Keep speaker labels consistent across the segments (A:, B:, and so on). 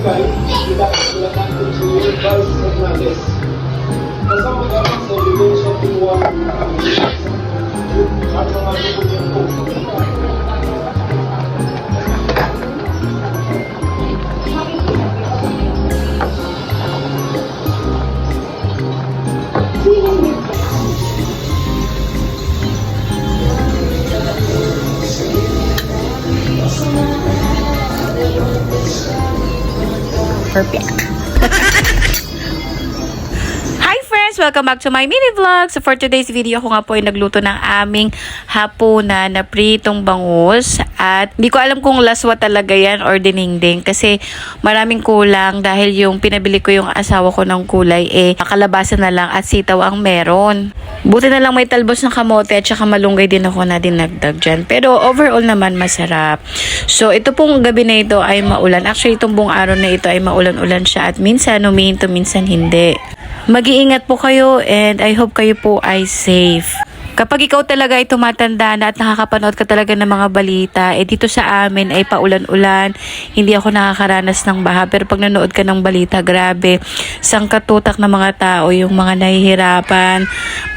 A: Basically, kita menggunakan kuncinya Bas Hernandez.
B: Bersama dalam sebelum shopping wall Langsung masuk ke jemput
C: Thank you.
A: perfect. Welcome back to my mini vlog. So for today's video, ako nga po ay nagluto ng aming hapunan na pritong bangus. At di ko alam kung laswa talaga yan or dinengdeng kasi maraming kulang dahil yung pinabili ko yung asawa ko ng kulay eh kalabasa na lang at sitaw ang meron. Buti na lang may talbos ng kamote at saka malunggay din ako na dinagdag dyan. Pero overall naman masarap. So ito pong gabi na ito ay maulan. Actually itong buong araw na ito ay maulan-ulan siya at minsan humihinto, minsan hindi. Mag-iingat po kayo and I hope kayo po ay safe. Kapag ikaw talaga ay tumatanda na at nakakapanood ka talaga ng mga balita, eh dito sa amin ay paulan-ulan, hindi ako nakakaranas ng baha. Pero pag nanood ka ng balita, grabe, sangkatutak ng mga tao, yung mga nahihirapan,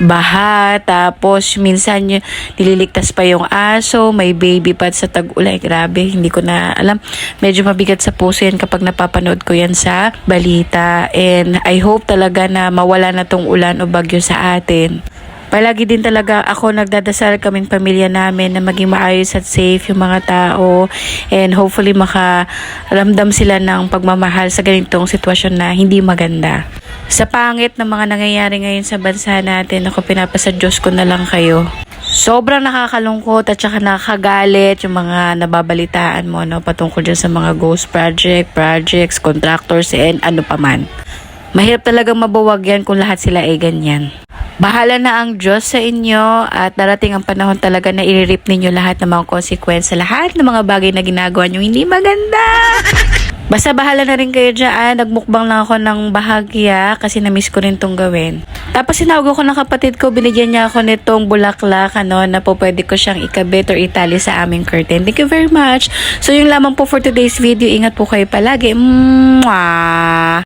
A: baha, tapos minsan y- nililigtas pa yung aso, may baby pa sa tag-ulay. Grabe, hindi ko na alam. Medyo mabigat sa puso yan kapag napapanood ko yan sa balita. And I hope talaga na mawala na tong ulan o bagyo sa atin. Palagi din talaga ako nagdadasal kaming pamilya namin na maging maayos at safe yung mga tao and hopefully makaramdam sila ng pagmamahal sa ganitong sitwasyon na hindi maganda. Sa pangit ng mga nangyayari ngayon sa bansa natin, ako pinapasa Diyos ko na lang kayo. Sobrang nakakalungkot at saka nakakagalit yung mga nababalitaan mo no, patungkol dyan sa mga ghost project, projects, contractors, and ano pa man. Mahirap talagang mabuwag yan kung lahat sila ay ganyan. Bahala na ang Diyos sa inyo at darating ang panahon talaga na i-rip ninyo lahat ng mga konsekwensya, lahat ng mga bagay na ginagawa nyo hindi maganda. Basta bahala na rin kayo dyan. Nagmukbang lang ako ng bahagya kasi na-miss ko rin tong gawin. Tapos sinawag ako ng kapatid ko, binigyan niya ako nitong bulaklak, ano, na po pwede ko siyang ikabit or itali sa aming curtain. Thank you very much. So yung lamang po for today's video. Ingat po kayo palagi. Mwah!